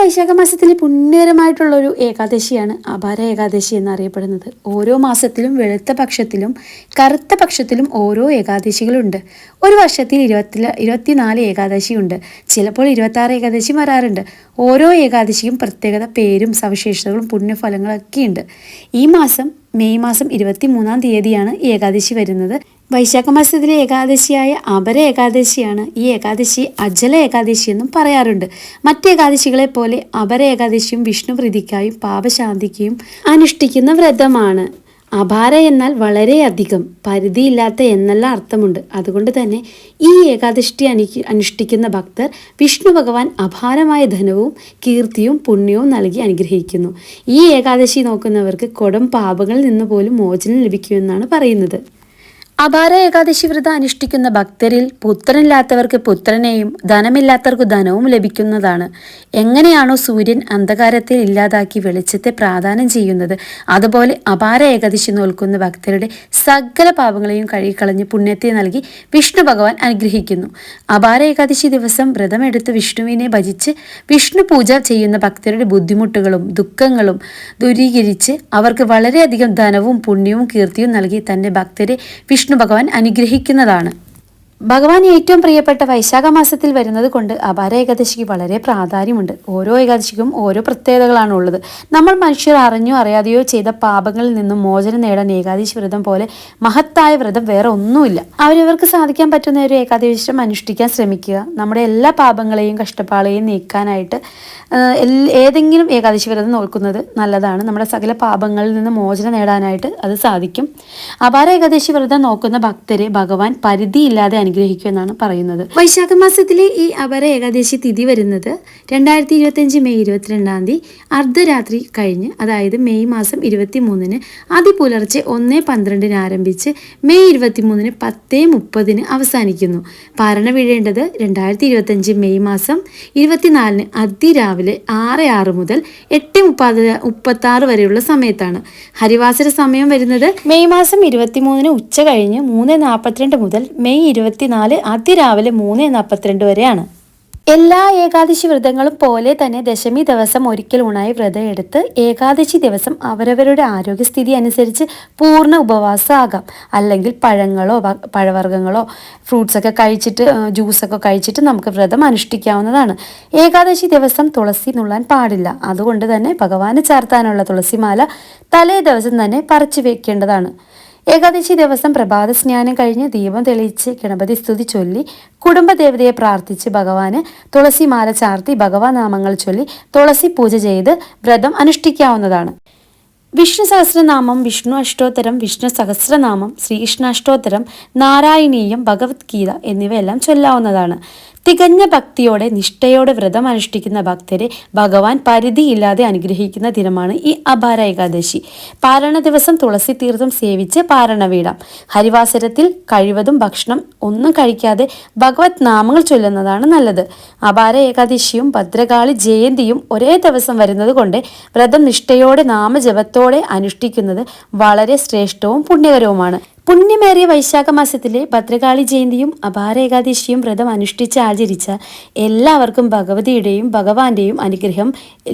വൈശാഖ മാസത്തിലെ പുണ്യകരമായിട്ടുള്ളൊരു ഏകാദശിയാണ് അപാര ഏകാദശി എന്നറിയപ്പെടുന്നത്. ഓരോ മാസത്തിലും വെളുത്ത പക്ഷത്തിലും കറുത്ത പക്ഷത്തിലും ഓരോ ഏകാദശികളുണ്ട്. ഒരു വർഷത്തിൽ ഇരുപത്തി ഇരുപത്തിനാല് ഏകാദശിയുണ്ട്. ചിലപ്പോൾ ഇരുപത്താറ് ഏകാദശി വരാറുണ്ട്. ഓരോ ഏകാദശിക്കും പ്രത്യേകത പേരും സവിശേഷതകളും പുണ്യഫലങ്ങളൊക്കെയുണ്ട്. ഈ മാസം മെയ് മാസം ഇരുപത്തി മൂന്നാം തീയതിയാണ് ഏകാദശി വരുന്നത്. വൈശാഖ മാസത്തിലെ ഏകാദശിയായ അപര ഏകാദശിയാണ് ഈ ഏകാദശി അജല ഏകാദശി എന്നും പറയാറുണ്ട്. മറ്റ് ഏകാദശികളെ പോലെ അപര ഏകാദശിയും വിഷ്ണു പ്രീതിക്കായും പാപശാന്തിക്കും അനുഷ്ഠിക്കുന്ന വ്രതമാണ്. അപാര എന്നാൽ വളരെയധികം പരിധിയില്ലാത്ത എന്നല്ല അർത്ഥമുണ്ട്. അതുകൊണ്ട് തന്നെ ഈ ഏകാദശി അനു അനുഷ്ഠിക്കുന്ന ഭക്തർ വിഷ്ണു ഭഗവാൻ അപാരമായ ധനവും കീർത്തിയും പുണ്യവും നൽകി അനുഗ്രഹിക്കുന്നു. ഈ ഏകാദശി നോക്കുന്നവർക്ക് കൊടം പാപങ്ങളിൽ നിന്ന് പോലും മോചനം ലഭിക്കുമെന്നാണ് പറയുന്നത്. അപാര ഏകാദശി വ്രതം അനുഷ്ഠിക്കുന്ന ഭക്തരിൽ പുത്രനില്ലാത്തവർക്ക് പുത്രനെയും ധനമില്ലാത്തവർക്ക് ധനവും ലഭിക്കുന്നതാണ്. എങ്ങനെയാണോ സൂര്യൻ അന്ധകാരത്തിൽ ഇല്ലാതാക്കി വെളിച്ചത്തെ പ്രാധാന്യം ചെയ്യുന്നത്. അതുപോലെ അപാര ഏകാദശി നോൽക്കുന്ന ഭക്തരുടെ സകല പാപങ്ങളെയും കഴുകിക്കളഞ്ഞ് പുണ്യത്തെ നൽകി വിഷ്ണു ഭഗവാൻ അനുഗ്രഹിക്കുന്നു. അപാര ഏകാദശി ദിവസം വ്രതമെടുത്ത് വിഷ്ണുവിനെ ഭജിച്ച് വിഷ്ണു പൂജ ചെയ്യുന്ന ഭക്തരുടെ ബുദ്ധിമുട്ടുകളും ദുഃഖങ്ങളും ദൂരീകരിച്ച് അവർക്ക് വളരെയധികം ധനവും പുണ്യവും കീർത്തിയും നൽകി തന്റെ ഭക്തരെ വിഷ്ണു വിഷ്ണു ഭഗവാൻ അനുഗ്രഹിക്കുന്നതാണ് ഭഗവാൻ ഏറ്റവും പ്രിയപ്പെട്ട വൈശാഖ മാസത്തിൽ വരുന്നത് കൊണ്ട് അപാര ഏകാദശിക്ക് വളരെ പ്രാധാന്യമുണ്ട്. ഓരോ ഏകാദശിക്കും ഓരോ പ്രത്യേകതകളാണ് ഉള്ളത്. നമ്മൾ മനുഷ്യർ അറിഞ്ഞോ അറിയാതെയോ ചെയ്ത പാപങ്ങളിൽ നിന്നും മോചനം നേടാൻ ഏകാദശി വ്രതം പോലെ മഹത്തായ വ്രതം വേറെ ഒന്നുമില്ല. അവരവർക്ക് സാധിക്കാൻ പറ്റുന്ന ഒരു ഏകാദശം അനുഷ്ഠിക്കാൻ ശ്രമിക്കുക. നമ്മുടെ എല്ലാ പാപങ്ങളെയും കഷ്ടപ്പാളെയും നീക്കാനായിട്ട് ഏതെങ്കിലും ഏകാദശി വ്രതം നോക്കുന്നത് നല്ലതാണ്. നമ്മുടെ സകല പാപങ്ങളിൽ നിന്ന് മോചനം നേടാനായിട്ട് അത് സാധിക്കും. അപാര ഏകാദശി വ്രതം നോക്കുന്ന ഭക്തരെ ഭഗവാൻ പരിധിയില്ലാതെ അനുഗ്രഹിക്കുമെന്നാണ് പറയുന്നത്. വൈശാഖ മാസത്തിലെ ഈ അപര ഏകാദശി തിഥി വരുന്നത് രണ്ടായിരത്തി ഇരുപത്തിയഞ്ച് മെയ് ഇരുപത്തിരണ്ടാം തീയതി അർദ്ധരാത്രി കഴിഞ്ഞ് അതായത് മെയ് മാസം ഇരുപത്തി മൂന്നിന് അതിപുലർച്ചെ ഒന്ന് പന്ത്രണ്ടിന് ആരംഭിച്ച് മെയ് ഇരുപത്തി മൂന്നിന് പത്ത് മുപ്പതിന് അവസാനിക്കുന്നു. പാരണ വീഴേണ്ടത് രണ്ടായിരത്തി ഇരുപത്തിയഞ്ച് മെയ് മാസം ഇരുപത്തിനാലിന് അതിരാവിലെ ആറ് ആറ് മുതൽ എട്ട് മുപ്പത് മുപ്പത്തി ആറ് വരെയുള്ള സമയത്താണ്. ഹരിവാസര സമയം വരുന്നത് മെയ് മാസം ഇരുപത്തി മൂന്നിന് ഉച്ച കഴിഞ്ഞ് മൂന്ന് നാൽപ്പത്തിരണ്ട് മുതൽ മെയ് ഇരുപത്തി ഇരുപത്തിനാല് അതിരാവിലെ മൂന്ന് നാൽപ്പത്തിരണ്ട് വരെയാണ്. എല്ലാ ഏകാദശി വ്രതങ്ങളും പോലെ തന്നെ ദശമി ദിവസം ഒരിക്കൽ ഊണായി വ്രതം എടുത്ത് ഏകാദശി ദിവസം അവരവരുടെ ആരോഗ്യസ്ഥിതി അനുസരിച്ച് പൂർണ ഉപവാസമാകാം അല്ലെങ്കിൽ പഴങ്ങളോ പഴവർഗങ്ങളോ ഫ്രൂട്ട്സൊക്കെ കഴിച്ചിട്ട് ജ്യൂസൊക്കെ കഴിച്ചിട്ട് നമുക്ക് വ്രതം അനുഷ്ഠിക്കാവുന്നതാണ്. ഏകാദശി ദിവസം തുളസി നുള്ളാൻ പാടില്ല. അതുകൊണ്ട് തന്നെ ഭഗവാന് ചാർത്താനുള്ള തുളസിമാല തലേ ദിവസം തന്നെ പറിച്ചു വെക്കേണ്ടതാണ്. ഏകാദശി ദിവസം പ്രഭാത സ്നാനം കഴിഞ്ഞ് ദീപം തെളിയിച്ച് ഗണപതി സ്തുതി ചൊല്ലി കുടുംബദേവതയെ പ്രാർത്ഥിച്ച് ഭഗവാന് തുളസി മാല ചാർത്തി ഭഗവാൻ നാമങ്ങൾ ചൊല്ലി തുളസി പൂജ ചെയ്ത് വ്രതം അനുഷ്ഠിക്കാവുന്നതാണ്. വിഷ്ണു സഹസ്രനാമം വിഷ്ണു അഷ്ടോത്തരം വിഷ്ണു സഹസ്രനാമം ശ്രീകൃഷ്ണ അഷ്ടോത്തരം നാരായണീയം ഭഗവത്ഗീത എന്നിവയെല്ലാം ചൊല്ലാവുന്നതാണ്. തികഞ്ഞ ഭക്തിയോടെ നിഷ്ഠയോടെ വ്രതം അനുഷ്ഠിക്കുന്ന ഭക്തരെ ഭഗവാൻ പരിധിയില്ലാതെ അനുഗ്രഹിക്കുന്ന ദിനമാണ് ഈ അപാര ഏകാദശി. പാരണ ദിവസം തുളസി തീർത്ഥം സേവിച്ച് പാരണ വീടാം ഹരിവാസരത്തിൽ കഴിവതും ഭക്ഷണം ഒന്നും കഴിക്കാതെ ഭഗവത് നാമങ്ങൾ ചൊല്ലുന്നതാണ് നല്ലത്. അപാര ഏകാദശിയും ഭദ്രകാളി ജയന്തിയും ഒരേ ദിവസം വരുന്നത് കൊണ്ട് വ്രതം നിഷ്ഠയോടെ നാമജപത്തോടെ അനുഷ്ഠിക്കുന്നത് വളരെ ശ്രേഷ്ഠവും പുണ്യകരവുമാണ്. പുണ്യമേറിയ വൈശാഖ മാസത്തിലെ ഭദ്രകാളി ജയന്തിയും അപാര ഏകാദശിയും വ്രതം അനുഷ്ഠിച്ച് ആചരിച്ച എല്ലാവർക്കും ഭഗവതിയുടെയും ഭഗവാന്റെയും അനുഗ്രഹം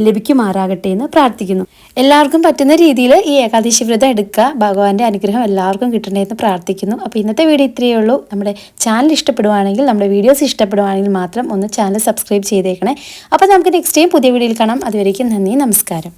ലഭിക്കുമാറാകട്ടെ എന്ന് പ്രാർത്ഥിക്കുന്നു. എല്ലാവർക്കും പറ്റുന്ന രീതിയിൽ ഈ ഏകാദശി വ്രതം എടുക്കുക ഭഗവാന്റെ അനുഗ്രഹം എല്ലാവർക്കും കിട്ടണേ എന്ന് പ്രാർത്ഥിക്കുന്നു. അപ്പോൾ ഇന്നത്തെ വീഡിയോ ഇത്രയേ ഉള്ളൂ. നമ്മുടെ ചാനൽ ഇഷ്ടപ്പെടുവാണെങ്കിൽ നമ്മുടെ വീഡിയോസ് ഇഷ്ടപ്പെടുവാണെങ്കിൽ മാത്രം ഒന്ന് ചാനൽ സബ്സ്ക്രൈബ് ചെയ്തേക്കണേ. അപ്പോൾ നമുക്ക് നെക്സ്റ്റ് ടൈം പുതിയ വീഡിയോയിൽ കാണാം. അതുവരേക്കും നന്ദി നമസ്കാരം.